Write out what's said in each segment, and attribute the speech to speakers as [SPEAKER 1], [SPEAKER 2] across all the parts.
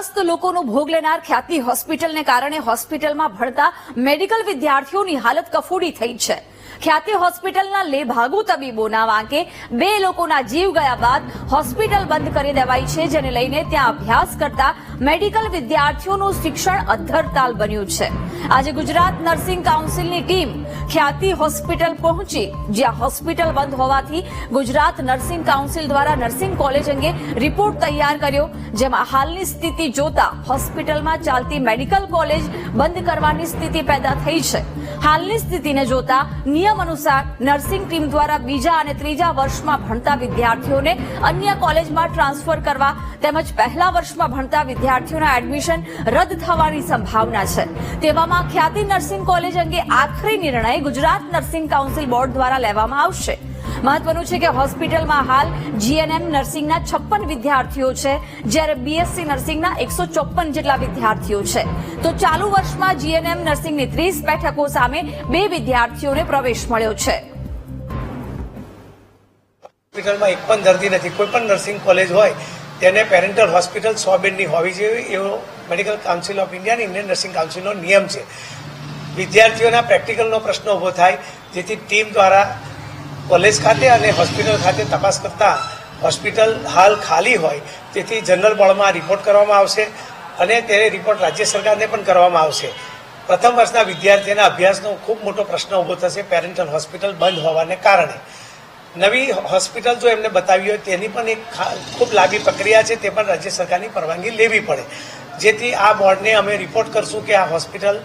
[SPEAKER 1] ત્રસ્ત લોકોનો ભોગ લેનાર ખ્યાતિ હોસ્પિટલને કારણે હોસ્પિટલમાં ભણતા મેડિકલ વિદ્યાર્થીઓની હાલત કફોડી થઈ છે. ખ્યાતિ હોસ્પિટલના લેભાગુ તબીબોના વાંકે બે લોકોના જીવ ગયા બાદ હોસ્પિટલ બંધ કરી દેવાઈ છે, જેને લઈને ત્યાં અભ્યાસ કરતા મેડિકલ વિદ્યાર્થીઓનું શિક્ષણ અધ્ધરતાલ બન્યું છે. આજે ગુજરાત નર્સિંગ કાઉન્સિલની ટીમ ખ્યાતિ હોસ્પિટલ પહોંચી, જ્યાં હોસ્પિટલ બંધ હોવાથી ગુજરાત નર્સિંગ કાઉન્સિલ દ્વારા નર્સિંગ કોલેજ અંગે રિપોર્ટ તૈયાર કર્યો, જેમાં હાલની સ્થિતિ જોતા હોસ્પિટલમાં ચાલતી મેડિકલ કોલેજ બંધ કરવાની સ્થિતિ પેદા થઈ છે. હાલની સ્થિતિને જોતા નિયમ અનુસાર નર્સિંગ ટીમ દ્વારા બીજા અને ત્રીજા વર્ષમાં ભણતા વિદ્યાર્થીઓને અન્ય કોલેજમાં ટ્રાન્સફર કરવા તેમજ પહેલા વર્ષમાં ભણતા વિદ્યાર્થીઓના એડમિશન રદ થવાની સંભાવના છે. તેવામાં ખ્યાતિ નર્સિંગ કોલેજ અંગે આખરી નિર્ણય ગુજરાત નર્સિંગ કાઉન્સિલ બોર્ડ દ્વારા લેવામાં આવશે. મહત્વનું છે કે હોસ્પિટલમાં હાલ જીએનએમ નર્સિંગના છપ્પન વિદ્યાર્થીઓ છે, જ્યારે બીએસસી નર્સિંગના એકસો ચોપન જેટલા વિદ્યાર્થીઓ છે. તો ચાલુ વર્ષમાં જીએનએમ નર્સિંગની ત્રીસ બેઠકો સામે બે વિદ્યાર્થીઓને પ્રવેશ મળ્યો છે.
[SPEAKER 2] હોસ્પિટલમાં એક પણ દર્દી નથી. કોઈ પણ નર્સિંગ કોલેજ હોય, તેને પેરેન્ટલ હોસ્પિટલ સો બેડની હોવી જોઈએ એવો મેડિકલ કાઉન્સિલ ઓફ ઇન્ડિયા અને ઇન્ડિયન નર્સિંગ કાઉન્સિલનો નિયમ છે. વિદ્યાર્થીઓના પ્રેક્ટિકલનો પ્રશ્ન ઊભો થાય, જેથી ટીમ દ્વારા કોલેજ ખાતે અને હોસ્પિટલ ખાતે તપાસ કરતા હોસ્પિટલ હાલ ખાલી હોય, તેથી જનરલ બોર્ડમાં રિપોર્ટ કરવામાં આવશે અને તે રિપોર્ટ રાજ્ય સરકારને પણ કરવામાં આવશે. પ્રથમ વર્ષના વિદ્યાર્થીઓના અભ્યાસનો ખૂબ મોટો પ્રશ્ન ઊભો થશે પેરેન્ટલ હોસ્પિટલ બંધ હોવાને કારણે. નવી હોસ્પિટલ જો એમને બતાવી હોય, તેની પણ એક ખૂબ લાંબી પ્રક્રિયા છે, તે પણ રાજ્ય સરકારની પરવાનગી લેવી પડે. જેથી આ બોર્ડને અમે રિપોર્ટ કરશું કે આ હોસ્પિટલ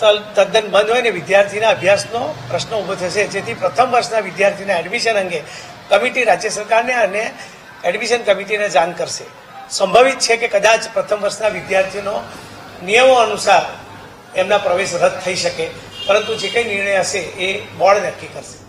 [SPEAKER 2] તદ્દન બંધ હોય ને વિદ્યાર્થીના અભ્યાસનો પ્રશ્ન ઊભો થશે. જેથી પ્રથમ વર્ષના વિદ્યાર્થીના એડમિશન અંગે કમિટી રાજ્ય સરકારને અને એડમિશન કમિટીને જાણ કરશે. સંભવિત છે કે કદાચ પ્રથમ વર્ષના વિદ્યાર્થીનો નિયમો અનુસાર એમના પ્રવેશ રદ થઈ શકે. પરંતુ જે કંઈ નિર્ણય હશે એ બોર્ડ નક્કી કરશે.